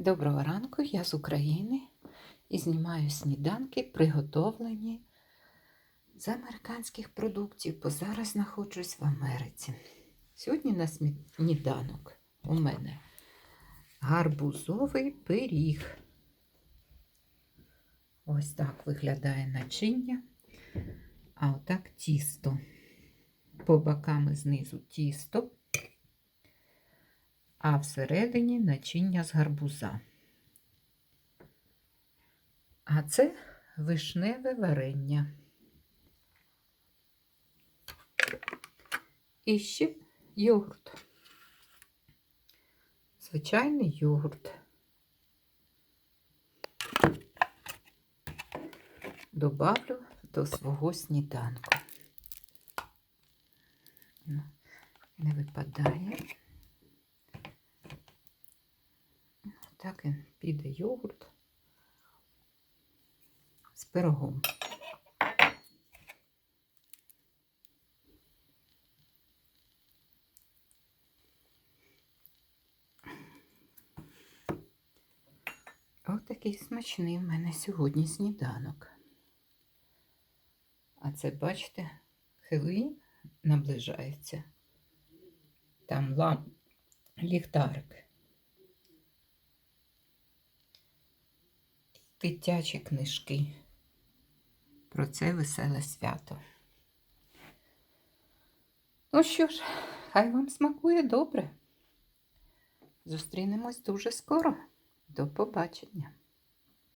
Доброго ранку, я з України і знімаю сніданки, приготовлені з американських продуктів, бо зараз знаходжусь в Америці. Сьогодні на сніданок у мене гарбузовий пиріг. Ось так виглядає начиння, а отак тісто. По бокам знизу тісто а всередині начиння з гарбуза. А це вишневе варення. І ще йогурт. Звичайний йогурт. Добавлю до свого сніданку. Ну, Не випадає. Так і піде йогурт з пирогом. Ось такий смачний в мене сьогодні сніданок. А це, бачите, Хеллоуін наближається. Там лам... ліхтарик. Дитячі книжки. Про це веселе свято. Ну що ж, хай вам смакує добре. Зустрінемось дуже скоро. До побачення.